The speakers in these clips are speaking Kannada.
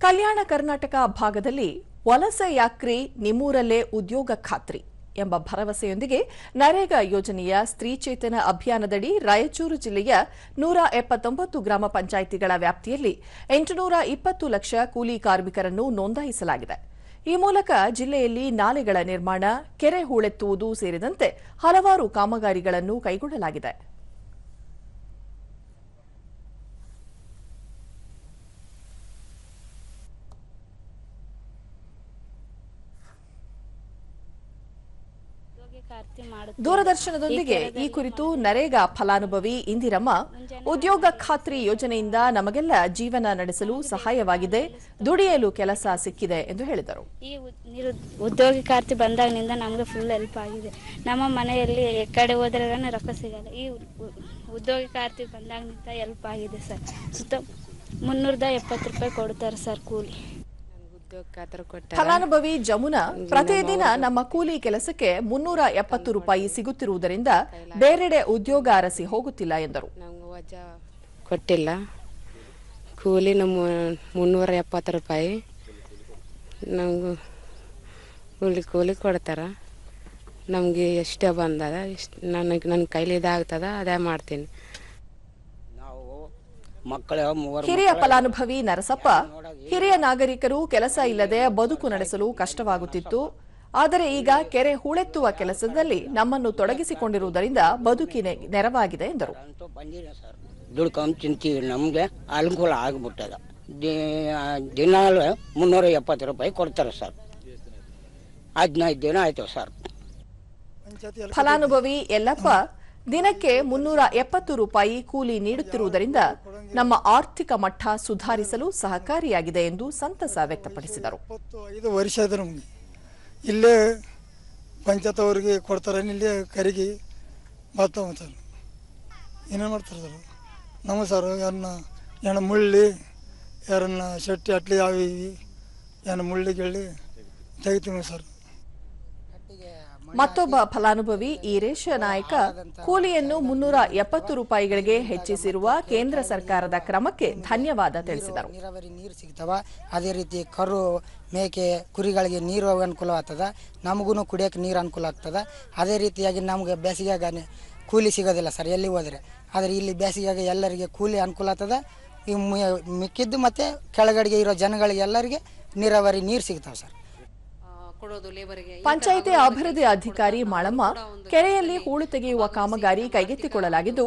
ಕಲ್ಯಾಣ ಕರ್ನಾಟಕ ಭಾಗದಲ್ಲಿ ವಲಸೆ ಯಾಕ್ರಿ ನಿಮ್ಮೂರಲ್ಲೇ ಉದ್ಯೋಗ ಖಾತ್ರಿ ಎಂಬ ಭರವಸೆಯೊಂದಿಗೆ ನರೇಗಾ ಯೋಜನೆಯ ಸ್ತ್ರೀಚೇತನ ಅಭಿಯಾನದಡಿ ರಾಯಚೂರು ಜಿಲ್ಲೆಯ ನೂರ ಎಪ್ಪತ್ತೊಂಬತ್ತು ಗ್ರಾಮ ಪಂಚಾಯಿತಿಗಳ ವ್ಯಾಪ್ತಿಯಲ್ಲಿ ಎಂಟುನೂರ ಇಪ್ಪತ್ತು ಲಕ್ಷ ಕೂಲಿ ಕಾರ್ಮಿಕರನ್ನು ನೋಂದಾಯಿಸಲಾಗಿದೆ. ಈ ಮೂಲಕ ಜಿಲ್ಲೆಯಲ್ಲಿ ನಾಲೆಗಳ ನಿರ್ಮಾಣ, ಕೆರೆ ಹೂಳೆತ್ತುವುದು ಸೇರಿದಂತೆ ಹಲವಾರು ಕಾಮಗಾರಿಗಳನ್ನು ಕೈಗೊಳ್ಳಲಾಗಿದೆ. ದೂರದರ್ಶನದೊಂದಿಗೆ ಈ ಕುರಿತು ನರೇಗಾ ಫಲಾನುಭವಿ ಇಂದಿರಮ್ಮ ಉದ್ಯೋಗ ಖಾತ್ರಿ ಯೋಜನೆಯಿಂದ ನಮಗೆಲ್ಲ ಜೀವನ ನಡೆಸಲು ಸಹಾಯವಾಗಿದೆ. ದುಡಿಯಲು ಕೆಲಸ ಸಿಕ್ಕಿದೆ ಎಂದು ಹೇಳಿದರು. ಈ ಉದ್ಯೋಗ ಖಾತ್ರಿ ಬಂದಾಗಿನಿಂದ ನಮಗೆ ಫುಲ್ ಹೆಲ್ಪ್ ಆಗಿದೆ. ನಮ್ಮ ಮನೆಯಲ್ಲಿ ಕಡೆ ಹೋದ್ರೆ ರೊಕ್ಕ ಸಿಗಲ್ಲ. ಈ ಉದ್ಯೋಗ ಖಾತ್ರಿ ಬಂದಾಗಿನಿಂದ ಹೆಲ್ಪ್ ಆಗಿದೆ ಸರ್. ಸುತ್ತ ಮುನ್ನೂರದ ಎಪ್ಪತ್ತು ರೂಪಾಯಿ ಕೊಡ್ತಾರೆ ಸರ್ ಕೂಲಿ. ಫಲಾನುಭವಿ ಜಮುನಾ ಪ್ರತಿದಿನ ನಮ್ಮ ಕೂಲಿ ಕೆಲಸಕ್ಕೆ ಮುನ್ನೂರ ಎಪ್ಪತ್ತು ರೂಪಾಯಿ ಸಿಗುತ್ತಿರುವುದರಿಂದ ಬೇರೆಡೆ ಉದ್ಯೋಗ ಅರಸಿ ಹೋಗುತ್ತಿಲ್ಲ ಎಂದರು. ನಮ್ಗೆ ವಜ ಕೊಟ್ಟಿಲ್ಲ. ಕೂಲಿ ನಮ್ಮ ಮುನ್ನೂರ ಎಪ್ಪತ್ತು ರೂಪಾಯಿ. ನಮಗೂ ಕೂಲಿ ಕೂಲಿ ಕೊಡ್ತಾರ. ನಮಗೆ ಎಷ್ಟೇ ಬಂದದ ಇಷ್ಟು ನನಗೆ ನನ್ನ ಕೈಲಿ ಇದಾಗ್ತದ ಅದೇ ಮಾಡ್ತೀನಿ. ಹಿರಿಯ ಫಲಾನುಭವಿ ನರಸಪ್ಪ ಹಿರಿಯ ನಾಗರಿಕರು ಕೆಲಸ ಇಲ್ಲದೆ ಬದುಕು ನಡೆಸಲು ಕಷ್ಟವಾಗುತ್ತಿತ್ತು. ಆದರೆ ಈಗ ಕೆರೆ ಹೂಳೆತ್ತುವ ಕೆಲಸದಲ್ಲಿ ನಮ್ಮನ್ನು ತೊಡಗಿಸಿಕೊಂಡಿರುವುದರಿಂದ ಬದುಕಿನ ನೆರವಾಗಿದೆ ಎಂದರು. ದುಡ್ಕೊಂಡು ತಿಂತೀವಿ ನಮಗೆ ಅನುಕೂಲ ಆಗ್ಬಿಟ್ಟದ. ದಿನಾಲು ಮುನ್ನೂರ ಎಪ್ಪತ್ತು ರೂಪಾಯಿ ಕೊಡ್ತಾರೆ ಸರ್. ಹದಿನೈದು ದಿನ ಆಯ್ತು ಸರ್. ಫಲಾನುಭವಿ ಯಲ್ಲಪ್ಪ ದಿನಕ್ಕೆ ಮುನ್ನೂರ ಎಪ್ಪತ್ತು ರೂಪಾಯಿ ಕೂಲಿ ನೀಡುತ್ತಿರುವುದರಿಂದ ನಮ್ಮ ಆರ್ಥಿಕ ಮಟ್ಟ ಸುಧಾರಿಸಲು ಸಹಕಾರಿಯಾಗಿದೆ ಎಂದು ಸಂತಸ ವ್ಯಕ್ತಪಡಿಸಿದರು. ಐದು ವರ್ಷ ಆಯ್ತು ನಮಗೆ ಇಲ್ಲೇ ಪಂಚಾಯತ್ ಅವರಿಗೆ ಕೊಡ್ತಾರೆ, ಇಲ್ಲೇ ಕರಿಗೆ ಸರ್ ಏನೇನು ಮಾಡ್ತಾರೆ ನಮ್ಮ ಸರ್ ಯಾರನ್ನ ಏನ ಮುಳ್ಳಿ, ಯಾರನ್ನ ಶೆಟ್ಟಿ, ಅಟ್ಲಿ ಯಾವ ಏನು ಮುಳ್ಳಿ, ಗಿಳ್ಳಿ ತೆಗಿತೀವಿ ಸರ್. ಮತ್ತೊಬ್ಬ ಫಲಾನುಭವಿ ಈರೇಶ ನಾಯಕ ಕೂಲಿಯನ್ನು ಮುನ್ನೂರ ಎಪ್ಪತ್ತು ರೂಪಾಯಿಗಳಿಗೆ ಹೆಚ್ಚಿಸಿರುವ ಕೇಂದ್ರ ಸರ್ಕಾರದ ಕ್ರಮಕ್ಕೆ ಧನ್ಯವಾದ ತಿಳಿಸಿದರು. ನೀರಾವರಿ ನೀರು ಸಿಗ್ತಾವ. ಅದೇ ರೀತಿ ಕರು, ಮೇಕೆ, ಕುರಿಗಳಿಗೆ ನೀರು ಅನುಕೂಲ ಆಗ್ತದ. ನಮಗೂ ಕುಡಿಯೋಕೆ ನೀರು ಅನುಕೂಲ ಆಗ್ತದ. ಅದೇ ರೀತಿಯಾಗಿ ನಮಗೆ ಬೇಸಿಗೆಯಾಗ ಕೂಲಿ ಸಿಗೋದಿಲ್ಲ ಸರ್, ಎಲ್ಲಿ ಹೋದರೆ. ಆದರೆ ಇಲ್ಲಿ ಬೇಸಿಗೆಯಾಗ ಎಲ್ಲರಿಗೆ ಕೂಲಿ ಅನುಕೂಲ ಆಗ್ತದ. ಈ ಮಿಕ್ಕಿದ್ದು ಮತ್ತು ಕೆಳಗಡೆಗೆ ಇರೋ ಜನಗಳಿಗೆ ಎಲ್ಲರಿಗೆ ನೀರಾವರಿ ನೀರು ಸಿಗ್ತಾವೆ ಸರ್. ಪಂಚಾಯಿತಿ ಅಭಿವೃದ್ಧಿ ಅಧಿಕಾರಿ ಮಾಳಮ್ಮ ಕೆರೆಯಲ್ಲಿ ಹೂಳು ತೆಗೆಯುವ ಕಾಮಗಾರಿ ಕೈಗೆತ್ತಿಕೊಳ್ಳಲಾಗಿದ್ದು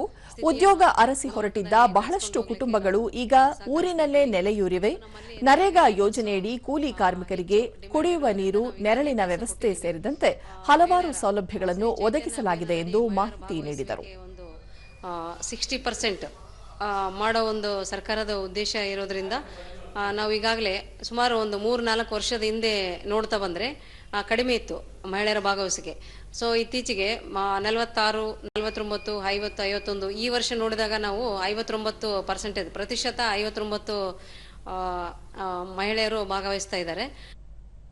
ಉದ್ಯೋಗ ಅರಸಿ ಹೊರಟಿದ್ದ ಬಹಳಷ್ಟು ಕುಟುಂಬಗಳು ಈಗ ಊರಿನಲ್ಲೇ ನೆಲೆಯೂರಿವೆ. ನರೇಗಾ ಯೋಜನೆಯಡಿ ಕೂಲಿ ಕಾರ್ಮಿಕರಿಗೆ ಕುಡಿಯುವ ನೀರು ನೆರಳಿನ ವ್ಯವಸ್ಥೆ ಸೇರಿದಂತೆ ಹಲವಾರು ಸೌಲಭ್ಯಗಳನ್ನು ಒದಗಿಸಲಾಗಿದೆ ಎಂದು ಮಾಹಿತಿ ನೀಡಿದರು. ಒಂದು ಸಿಕ್ಸ್ಟಿ ಪರ್ಸೆಂಟ್ ಮಾಡೋ ಒಂದು ಸರ್ಕಾರದ ಉದ್ದೇಶ ಇರೋದ್ರಿಂದ ನಾವು ಈಗಾಗಲೇ ಸುಮಾರು ಒಂದು ಮೂರು ನಾಲ್ಕು ವರ್ಷದ ಹಿಂದೆ ನೋಡ್ತಾ ಬಂದರೆ ಕಡಿಮೆ ಇತ್ತು ಮಹಿಳೆಯರ ಭಾಗವಹಿಸಿಕೆ ಸೊ ಇತ್ತೀಚೆಗೆ ನಲವತ್ತಾರು, ನಲವತ್ತೊಂಬತ್ತು, ಐವತ್ತು, ಐವತ್ತೊಂದು, ಈ ವರ್ಷ ನೋಡಿದಾಗ ನಾವು ಐವತ್ತೊಂಬತ್ತು ಪರ್ಸೆಂಟೇಜ್ ಪ್ರತಿಶತ ಐವತ್ತೊಂಬತ್ತು ಮಹಿಳೆಯರು ಭಾಗವಹಿಸ್ತಾ ಇದ್ದಾರೆ.